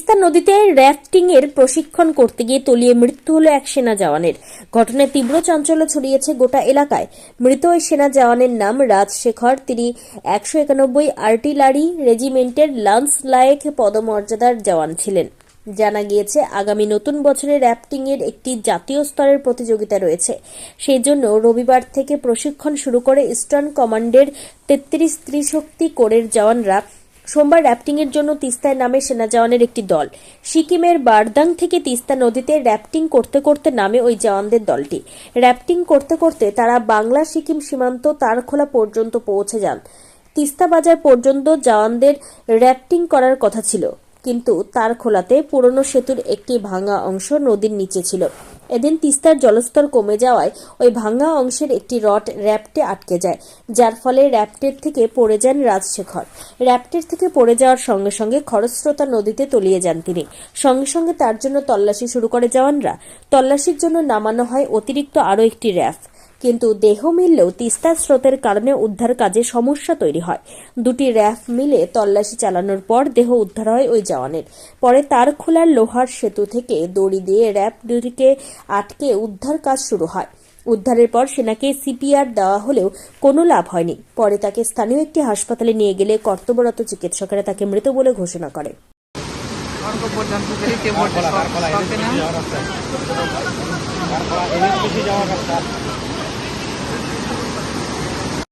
তিস্তা নদীতে র্যাফটিং এর প্রশিক্ষণ করতে গিয়ে তলিয়ে মৃত্যু হলো এক সেনা জওয়ানের। ঘটনায় তীব্র চাঞ্চল্য ছড়িয়েছে গোটা এলাকায়। মৃত ওই সেনা জওয়ানের নাম রাজশেখর। তিনি একশো একানব্বই আর্টিলারি রেজিমেন্টের লান্স লায়েক পদমর্যাদার জওয়ান ছিলেন। জানা গিয়েছে, আগামী নতুন বছরে র্যাফটিং এর একটি জাতীয় স্তরের প্রতিযোগিতা রয়েছে। সেই জন্য রবিবার থেকে প্রশিক্ষণ শুরু করে ইস্টার্ন কমান্ডের তেত্রিশ ত্রিশক্তি কোরের জওয়ানরা সোমবার র্যাফটিং এর জন্য তিস্তায় নামে সেনা জওয়ানের একটি দল। সিকিমের বারদাং থেকে তিস্তা নদীতে র্যাফটিং করতে করতে নামে ওই জওয়ানদের দলটি। র্যাফটিং করতে করতে তারা বাংলা সিকিম সীমান্ত তারখোলা পর্যন্ত পৌঁছে যান। তিস্তা বাজার পর্যন্ত জওয়ানদের র্যাফটিং করার কথা ছিল, কিন্তু তার খোলাতে পুরনো সেতুর একটি ভাঙা অংশ নদীর নিচে ছিল। এদিন তিস্তার জলস্তর কমে যাওয়ায় ওই ভাঙা অংশের একটি রড র্যাপটে আটকে যায়, যার ফলে র্যাপটের থেকে পড়ে যান রাজশেখর। র্যাপটের থেকে পড়ে যাওয়ার সঙ্গে সঙ্গে খরস্রোতা নদীতে তলিয়ে যান তিনি। সঙ্গে সঙ্গে তার জন্য তল্লাশি শুরু করে জওয়ানরা। তল্লাশির জন্য নামানো হয় অতিরিক্ত আরও একটি র্যাফ। কিন্তু দেহ মিললেও তিস্তার স্রোতের কারণে উদ্ধার কাজে সমস্যা তৈরি হয়। দুটি র্যাফ মিলে তল্লাশি চালানোর পর দেহ উদ্ধার হয় ওই জওয়ানের। পরে তার খোলার লোহার সেতু থেকে দড়ি দিয়ে র্যাফ দুটিকে আটকে উদ্ধার কাজ শুরু হয়। উদ্ধারের পর সেনাকে সিপিআর দেওয়া হলেও কোনো লাভ হয়নি। পরে তাকে স্থানীয় একটি হাসপাতালে নিয়ে গেলে কর্তব্যরত চিকিৎসকেরা তাকে মৃত বলে ঘোষণা করে।